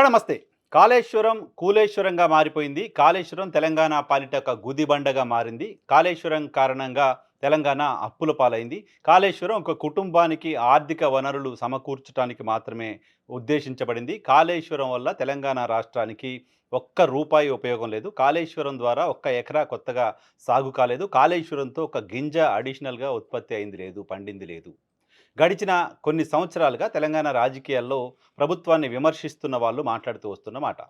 Hello నమస్తే. కాళేశ్వరం కూలేశ్వరంగా మారిపోయింది. కాళేశ్వరం తెలంగాణ పాలిట ఒక గుదిబండగా మారింది. కాళేశ్వరం కారణంగా తెలంగాణ అప్పుల పాలైంది. కాళేశ్వరం ఒక కుటుంబానికి ఆర్థిక వనరులు సమకూర్చడానికి మాత్రమే ఉద్దేశించబడింది. కాళేశ్వరం వల్ల తెలంగాణ రాష్ట్రానికి ఒక్క రూపాయి ఉపయోగం లేదు. కాళేశ్వరం ద్వారా ఒక్క ఎకరా కొత్తగా సాగు కాలేదు. కాళేశ్వరంతో ఒక గింజ అడిషనల్గా ఉత్పత్తి అయింది లేదు పండింది లేదు. గడిచిన కొన్ని సంవత్సరాలుగా తెలంగాణ రాజకీయాల్లో ప్రభుత్వాన్ని విమర్శిస్తున్న వాళ్ళు మాట్లాడుతూ వస్తున్నమాట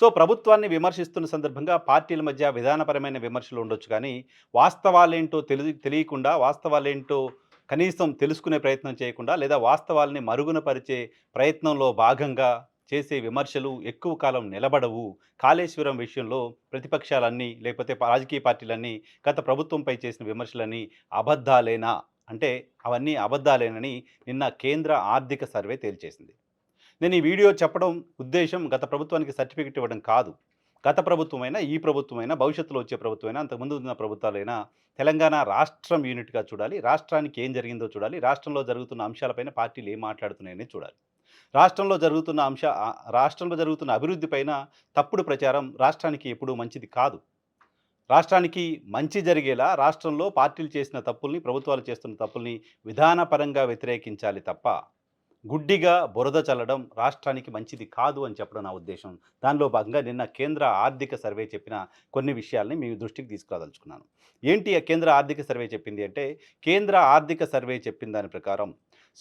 సో ప్రభుత్వాన్ని విమర్శిస్తున్న సందర్భంగా పార్టీల మధ్య విధానపరమైన విమర్శలు ఉండొచ్చు కానీ వాస్తవాలేంటో తెలి తెలియకుండా వాస్తవాలేంటో కనీసం తెలుసుకునే ప్రయత్నం చేయకుండా లేదా వాస్తవాల్ని మరుగునపరిచే ప్రయత్నంలో భాగంగా చేసే విమర్శలు ఎక్కువ కాలం నిలబడవు. కాళేశ్వరం విషయంలో ప్రతిపక్షాలన్నీ లేకపోతే రాజకీయ పార్టీలన్నీ గత ప్రభుత్వంపై చేసిన విమర్శలన్నీ అబద్ధాలేనా? అంటే అవన్నీ అబద్ధాలేనని నిన్న కేంద్ర ఆర్థిక సర్వే తేల్చేసింది. నేను ఈ వీడియో చెప్పడం ఉద్దేశం గత ప్రభుత్వానికి సర్టిఫికెట్ ఇవ్వడం కాదు. గత ప్రభుత్వమైనా ఈ ప్రభుత్వమైనా భవిష్యత్తులో వచ్చే ప్రభుత్వమైనా అంతకుముందు ఉన్న ప్రభుత్వాలైనా తెలంగాణ రాష్ట్రం యూనిట్గా చూడాలి. రాష్ట్రానికి ఏం జరిగిందో చూడాలి. రాష్ట్రంలో జరుగుతున్న అంశాలపైన పార్టీలు ఏం మాట్లాడుతున్నాయని చూడాలి. రాష్ట్రంలో జరుగుతున్న అంశ రాష్ట్రంలో జరుగుతున్న అభివృద్ధి పైన తప్పుడు ప్రచారం రాష్ట్రానికి ఎప్పుడూ మంచిది కాదు. రాష్ట్రానికి మంచి జరిగేలా రాష్ట్రంలో పార్టీలు చేసిన తప్పుల్ని ప్రభుత్వాలు చేస్తున్న తప్పుల్ని విధానపరంగా వ్యతిరేకించాలి తప్ప గుడ్డిగా బురద చల్లడం రాష్ట్రానికి మంచిది కాదు అని చెప్పడం నా ఉద్దేశం. దానిలో భాగంగా నిన్న కేంద్ర ఆర్థిక సర్వే చెప్పిన కొన్ని విషయాల్ని మీ దృష్టికి తీసుకురాదలుచుకున్నాను. ఏంటి ఆ కేంద్ర ఆర్థిక సర్వే చెప్పింది అంటే కేంద్ర ఆర్థిక సర్వే చెప్పిన దాని ప్రకారం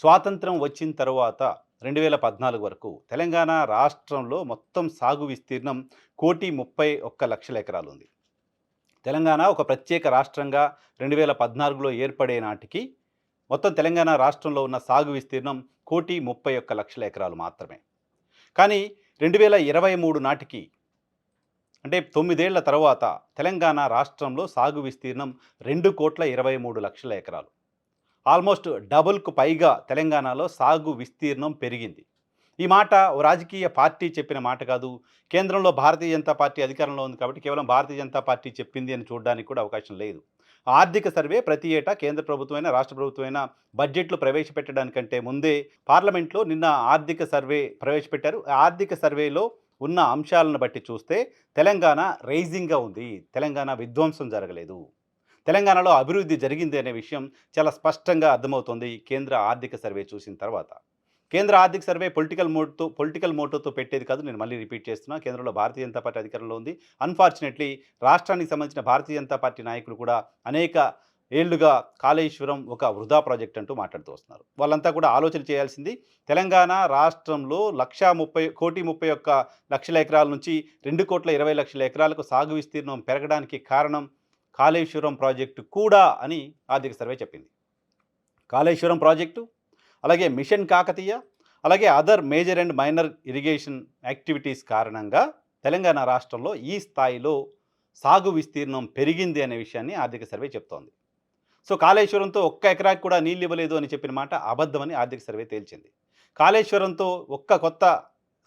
స్వాతంత్రం వచ్చిన తర్వాత రెండు వేల పద్నాలుగు వరకు తెలంగాణ రాష్ట్రంలో మొత్తం సాగు విస్తీర్ణం కోటి ముప్పై ఒక్క లక్షల ఎకరాలు ఉంది తెలంగాణ ఒక ప్రత్యేక రాష్ట్రంగా రెండు వేల పద్నాలుగులో ఏర్పడే నాటికి మొత్తం తెలంగాణ రాష్ట్రంలో ఉన్న సాగు విస్తీర్ణం కోటి ముప్పై ఒక్క లక్షల ఎకరాలు మాత్రమే. కానీ రెండు వేల ఇరవై మూడు నాటికి అంటే తొమ్మిదేళ్ళ తర్వాత తెలంగాణ రాష్ట్రంలో సాగు విస్తీర్ణం రెండు కోట్ల ఇరవై మూడు లక్షల ఎకరాలు. ఆల్మోస్ట్ డబుల్కు పైగా తెలంగాణలో సాగు విస్తీర్ణం పెరిగింది. ఈ మాట ఓ రాజకీయ పార్టీ చెప్పిన మాట కాదు. కేంద్రంలో భారతీయ జనతా పార్టీ అధికారంలో ఉంది కాబట్టి కేవలం భారతీయ జనతా పార్టీ చెప్పింది అని చూడడానికి కూడా అవకాశం లేదు. ఆర్థిక సర్వే ప్రతి ఏటా కేంద్ర ప్రభుత్వమైన రాష్ట్ర ప్రభుత్వమైనా బడ్జెట్లు ప్రవేశపెట్టడానికంటే ముందే పార్లమెంట్లో నిన్న ఆర్థిక సర్వే ప్రవేశపెట్టారు. ఆ ఆర్థిక సర్వేలో ఉన్న అంశాలను బట్టి చూస్తే తెలంగాణ రైజింగ్గా ఉంది. తెలంగాణ విధ్వంసం జరగలేదు. తెలంగాణలో అభివృద్ధి జరిగింది అనే విషయం చాలా స్పష్టంగా అర్థమవుతోంది కేంద్ర ఆర్థిక సర్వే చూసిన తర్వాత. కేంద్ర ఆర్థిక సర్వే పొలిటికల్ మోడ్తో పొలిటికల్ మోటోతో పెట్టేది కాదు. నేను మళ్ళీ రిపీట్ చేస్తున్నా. కేంద్రంలో భారతీయ జనతా పార్టీ అధికారంలో ఉంది. అన్ఫార్చునేట్లీ రాష్ట్రానికి సంబంధించిన భారతీయ జనతా పార్టీ నాయకులు కూడా అనేక ఏళ్ళుగా కాళేశ్వరం ఒక వృధా ప్రాజెక్ట్ అంటూ మాట్లాడుతూ వస్తున్నారు. వాళ్ళంతా కూడా ఆలోచన చేయాల్సింది తెలంగాణ రాష్ట్రంలో లక్షా ముప్పై కోటి ముప్పై ఒక్క లక్షల ఎకరాల నుంచి రెండు కోట్ల ఇరవై లక్షల ఎకరాలకు సాగు విస్తీర్ణం పెరగడానికి కారణం కాళేశ్వరం ప్రాజెక్టు కూడా అని ఆర్థిక సర్వే చెప్పింది. కాళేశ్వరం ప్రాజెక్టు అలాగే మిషన్ కాకతీయ అలాగే other major and minor irrigation activities Telangana Telangana రాష్ట్రంలో ఈ స్థాయిలో సాగు విస్తీర్ణం పెరిగింది అనే విషయాన్ని ఆర్థిక సర్వే చెప్తోంది. సో కాళేశ్వరంతో ఒక్క ఎకరాకి కూడా నీళ్ళు ఇవ్వలేదు అని చెప్పిన మాట అబద్ధమని ఆర్థిక సర్వే తేల్చింది. కాళేశ్వరంతో ఒక్క కొత్త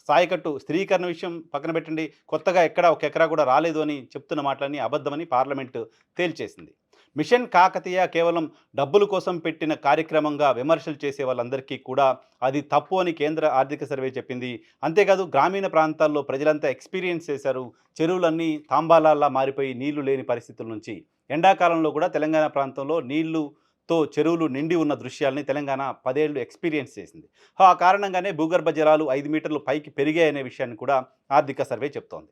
స్థాయికట్టు స్థిరీకరణ విషయం పక్కన పెట్టండి. కొత్తగా ఎక్కడ ఒక ఎకరా కూడా రాలేదు అని చెప్తున్న మాటలన్నీ అబద్ధమని పార్లమెంటు తేల్చేసింది. మిషన్ కాకతీయ కేవలం డబ్బుల కోసం పెట్టిన కార్యక్రమంగా విమర్శలు చేసే వాళ్ళందరికీ కూడా అది తప్పు అని కేంద్ర ఆర్థిక సర్వే చెప్పింది. అంతేకాదు గ్రామీణ ప్రాంతాల్లో ప్రజలంతా ఎక్స్పీరియన్స్ చేశారు. చెరువులన్నీ తాంబాలాల్లా మారిపోయి నీళ్ళు లేని పరిస్థితుల నుంచి. ఎండాకాలంలో కూడా తెలంగాణ ప్రాంతంలో నీళ్ళుతో చెరువులు నిండి ఉన్న దృశ్యాలని తెలంగాణ పదేళ్ళు ఎక్స్పీరియన్స్ చేసింది. ఆ కారణంగానే భూగర్భ జలాలు ఐదు మీటర్లు పైకి పెరిగాయనే విషయాన్ని కూడా ఆర్థిక సర్వే చెప్తోంది.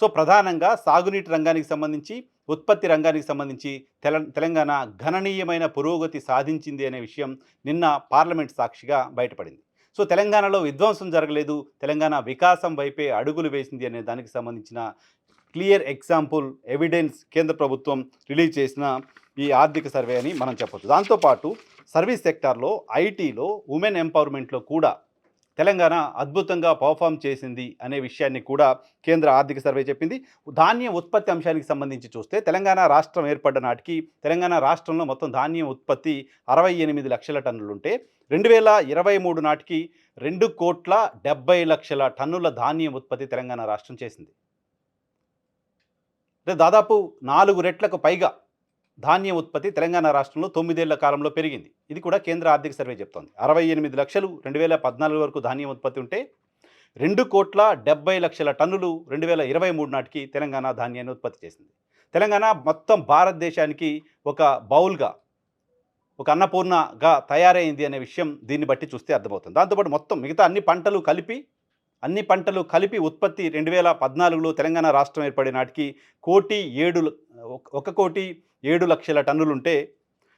సో ప్రధానంగా సాగునీటి రంగానికి సంబంధించి ఉత్పత్తి రంగానికి సంబంధించి తెల తెలంగాణ గణనీయమైన పురోగతి సాధించింది అనే విషయం నిన్న పార్లమెంట్ సాక్షిగా బయటపడింది. సో తెలంగాణలో విధ్వంసం జరగలేదు తెలంగాణ వికాసం వైపే అడుగులు వేసింది అనే దానికి సంబంధించిన క్లియర్ ఎగ్జాంపుల్ ఎవిడెన్స్ కేంద్ర ప్రభుత్వం రిలీజ్ చేసిన ఈ ఆర్థిక సర్వే అని మనం చెప్పొచ్చు. దాంతోపాటు సర్వీస్ సెక్టార్లో ఐటీలో ఉమెన్ ఎంపవర్మెంట్లో కూడా తెలంగాణ అద్భుతంగా పర్ఫామ్ చేసింది అనే విషయాన్ని కూడా కేంద్ర ఆర్థిక సర్వే చెప్పింది. ధాన్యం ఉత్పత్తి అంశానికి సంబంధించి చూస్తే తెలంగాణ రాష్ట్రం ఏర్పడ్డ నాటికి తెలంగాణ రాష్ట్రంలో మొత్తం ధాన్యం ఉత్పత్తి అరవై ఎనిమిది లక్షల టన్నులుంటే రెండు వేల ఇరవై మూడు నాటికి రెండు కోట్ల డెబ్బై లక్షల టన్నుల ధాన్యం ఉత్పత్తి తెలంగాణ రాష్ట్రం చేసింది. అంటే దాదాపు నాలుగు రెట్లకు పైగా ధాన్యం ఉత్పత్తి తెలంగాణ రాష్ట్రంలో తొమ్మిదేళ్ళ కాలంలో పెరిగింది. ఇది కూడా కేంద్ర ఆర్థిక సర్వే చెప్తోంది. అరవై ఎనిమిది లక్షలు రెండు వేల పద్నాలుగు వరకు ధాన్యం ఉత్పత్తి ఉంటే రెండు కోట్ల డెబ్బై లక్షల టన్నులు రెండు వేల ఇరవై మూడు నాటికి తెలంగాణ ధాన్యాన్ని ఉత్పత్తి చేసింది. తెలంగాణ మొత్తం భారతదేశానికి ఒక బౌల్గా ఒక అన్నపూర్ణగా తయారైంది అనే విషయం దీన్ని బట్టి చూస్తే అర్థమవుతుంది. దాంతోపాటు మొత్తం మిగతా అన్ని పంటలు కలిపి అన్ని పంటలు కలిపి ఉత్పత్తి రెండు వేల పద్నాలుగులో తెలంగాణ రాష్ట్రం ఏర్పడే నాటికి కోటి ఏడు ఒక కోటి ఏడు లక్షల టన్నులుంటే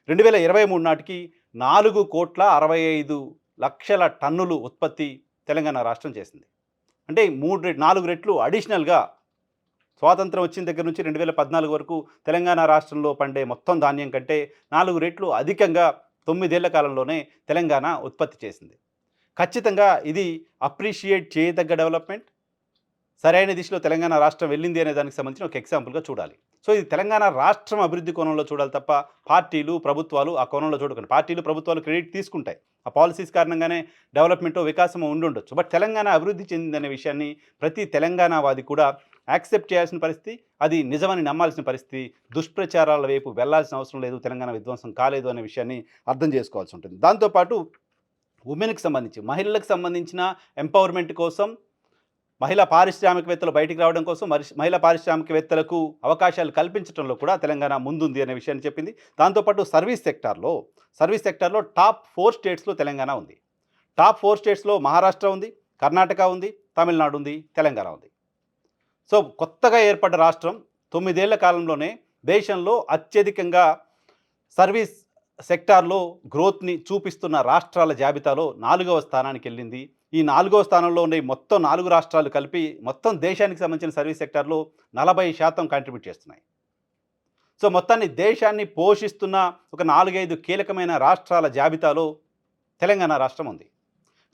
రెండు వేల ఇరవై మూడు నాటికి నాలుగు కోట్ల అరవై ఐదు లక్షల టన్నులు ఉత్పత్తి తెలంగాణ రాష్ట్రం చేసింది. అంటే మూడు రె నాలుగు రెట్లు అడిషనల్గా స్వాతంత్రం వచ్చిన దగ్గర నుంచి రెండు వేల పద్నాలుగు వరకు తెలంగాణ రాష్ట్రంలో పండే మొత్తం ధాన్యం కంటే నాలుగు రెట్లు అధికంగా తొమ్మిదేళ్ళ కాలంలోనే తెలంగాణ ఉత్పత్తి చేసింది. ఖచ్చితంగా ఇది అప్రిషియేట్ చేయదగ్గ డెవలప్మెంట్. సరైన దిశలో తెలంగాణ రాష్ట్రం వెళ్ళింది అనే దానికి సంబంధించిన ఒక ఎగ్జాంపుల్గా చూడాలి. సో ఇది తెలంగాణ రాష్ట్రం అభివృద్ధి కోణంలో చూడాలి తప్ప పార్టీలు ప్రభుత్వాలు ఆ కోణంలో చూడకండి. పార్టీలు ప్రభుత్వాలు క్రెడిట్ తీసుకుంటాయి. ఆ పాలసీస్ కారణంగానే డెవలప్మెంట్ వికాసమో ఉండుండొచ్చు బట్ తెలంగాణ అభివృద్ధి చెందిందనే విషయాన్ని ప్రతి తెలంగాణవాది కూడా యాక్సెప్ట్ చేయాల్సిన పరిస్థితి అది నిజమని నమ్మాల్సిన పరిస్థితి దుష్ప్రచారాల వైపు వెళ్ళాల్సిన అవసరం లేదు తెలంగాణ విధ్వంసం కాలేదు అనే విషయాన్ని అర్థం చేసుకోవాల్సి ఉంటుంది. దాంతోపాటు ఉమెన్కి సంబంధించి మహిళలకు సంబంధించిన ఎంపవర్మెంట్ కోసం మహిళా పారిశ్రామికవేత్తలు బయటికి రావడం కోసం మహిళా పారిశ్రామికవేత్తలకు అవకాశాలు కల్పించడంలో కూడా తెలంగాణ ముందుంది అనే విషయాన్ని చెప్పింది. దాంతోపాటు సర్వీస్ సెక్టార్లో సర్వీస్ సెక్టార్లో టాప్ ఫోర్ స్టేట్స్లో తెలంగాణ ఉంది. టాప్ ఫోర్ స్టేట్స్లో మహారాష్ట్ర ఉంది కర్ణాటక ఉంది తమిళనాడు ఉంది తెలంగాణ ఉంది. సో కొత్తగా ఏర్పడ్డ రాష్ట్రం తొమ్మిదేళ్ళ కాలంలోనే దేశంలో అత్యధికంగా సర్వీస్ సెక్టార్లో గ్రోత్ని చూపిస్తున్న రాష్ట్రాల జాబితాలో నాలుగవ స్థానానికి వెళ్ళింది ఈ నాలుగో స్థానంలో ఉన్న మొత్తం నాలుగు రాష్ట్రాలు కలిపి మొత్తం దేశానికి సంబంధించిన సర్వీస్ సెక్టార్లో నలభై శాతం కాంట్రిబ్యూట్ చేస్తున్నాయి. సో మొత్తాన్ని దేశాన్ని పోషిస్తున్న ఒక నాలుగైదు కీలకమైన రాష్ట్రాల జాబితాలో తెలంగాణ రాష్ట్రం ఉంది.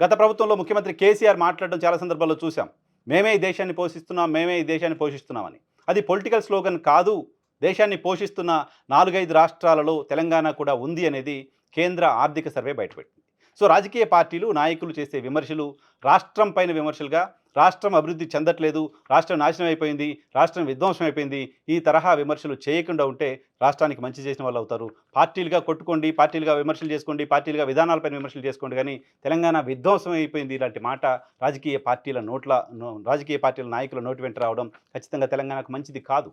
గత ప్రభుత్వంలో ముఖ్యమంత్రి కేసీఆర్ మాట్లాడడం చాలా సందర్భాల్లో చూసాం మేమే ఈ దేశాన్ని పోషిస్తున్నాం మేమే ఈ దేశాన్ని పోషిస్తున్నామని. అది పొలిటికల్ స్లోగన్ కాదు. దేశాన్ని పోషిస్తున్న నాలుగైదు రాష్ట్రాలలో తెలంగాణ కూడా ఉంది అనేది కేంద్ర ఆర్థిక సర్వే బయటపెట్టింది. సో రాజకీయ పార్టీలు నాయకులు చేసే విమర్శలు రాష్ట్రం పైన విమర్శలుగా రాష్ట్రం అభివృద్ధి చెందట్లేదు రాష్ట్రం నాశనం అయిపోయింది రాష్ట్రం విధ్వంసం అయిపోయింది ఈ తరహా విమర్శలు చేయకుండా ఉంటే రాష్ట్రానికి మంచి చేసిన వాళ్ళు అవుతారు. పార్టీలుగా కొట్టుకోండి పార్టీలుగా విమర్శలు చేసుకోండి పార్టీలుగా విధానాలపైన విమర్శలు చేసుకోండి. కానీ తెలంగాణ విధ్వంసం అయిపోయింది ఇలాంటి మాట రాజకీయ పార్టీల నోట్ల నో- రాజకీయ పార్టీల నాయకుల నోటి వెంట రావడం ఖచ్చితంగా తెలంగాణకు మంచిది కాదు.